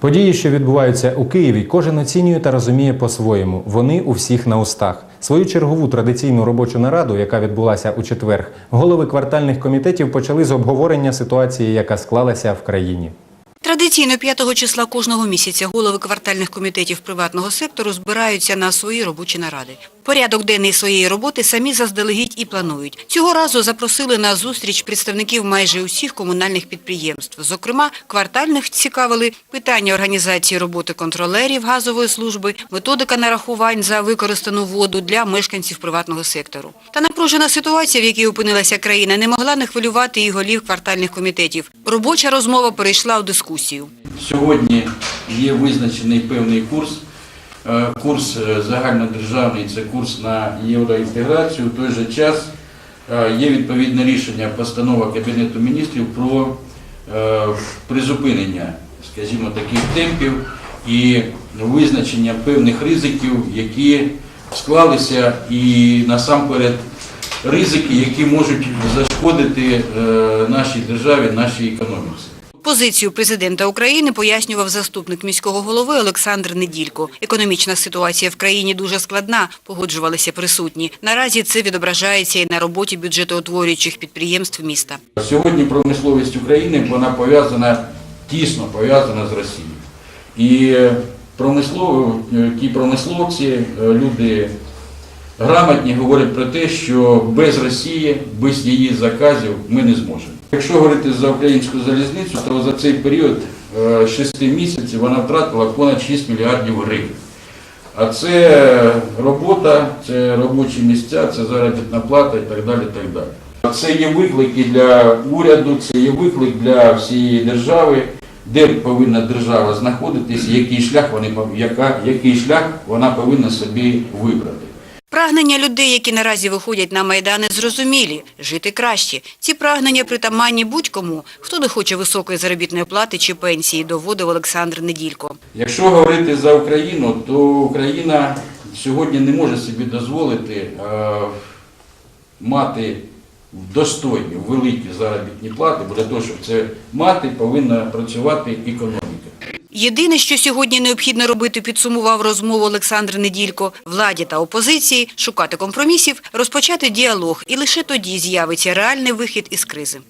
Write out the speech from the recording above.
Події, що відбуваються у Києві, кожен оцінює та розуміє по-своєму. Вони у всіх на устах. Свою чергову традиційну робочу нараду, яка відбулася у четвер, голови квартальних комітетів почали з обговорення ситуації, яка склалася в країні. Традиційно 5 числа кожного місяця голови квартальних комітетів приватного сектору збираються на свої робочі наради. Порядок денний своєї роботи самі заздалегідь і планують. Цього разу запросили на зустріч представників майже усіх комунальних підприємств. Зокрема, квартальних цікавили питання організації роботи контролерів газової служби, методика нарахувань за використану воду для мешканців приватного сектору. Та напружена ситуація, в якій опинилася країна, не могла не хвилювати і голів квартальних комітетів. Робоча розмова перейшла у дискусію. Сьогодні є визначений певний курс. Е, Курс е, загальнодержавний це курс на євроінтеграцію. В той же час е, є відповідне рішення постанова Кабінету міністрів про призупинення, скажімо, таких темпів і визначення певних ризиків, які склалися, і насамперед ризики, які можуть зашкодити нашій державі, нашій економіці. Позицію президента України пояснював заступник міського голови Олександр Неділько. Економічна ситуація в країні дуже складна, погоджувалися присутні. Наразі це відображається і на роботі бюджетоутворюючих підприємств міста. Сьогодні промисловість України вона пов'язана тісно пов'язана з Росією. І промислові, ті промисловці, е, люди грамотні говорять про те, що без Росії, без її заказів ми не зможемо. Якщо говорити за українську залізницю, то за цей період 6 місяців вона втратила понад 6 мільярдів гривень. А це робота, це робочі місця, це заробітна плата і так далі. так далі. Це є виклики для уряду, це є виклик для всієї держави, де повинна держава знаходитись, який шлях, вони, яка, який шлях вона повинна собі вибрати. Прагнення людей, які наразі виходять на майдани, зрозумілі – жити краще. Ці прагнення притаманні будь-кому, хто не хоче високої заробітної плати чи пенсії, доводив Олександр Неділько. Якщо говорити за Україну, то Україна сьогодні не може собі дозволити е, мати достойні, великі заробітні плати, бо для того, щоб це мати, повинна працювати економіка. Єдине, що сьогодні необхідно робити, підсумував розмову Олександр Неділько, владі та опозиції, шукати компромісів, розпочати діалог, і лише тоді з'явиться реальний вихід із кризи.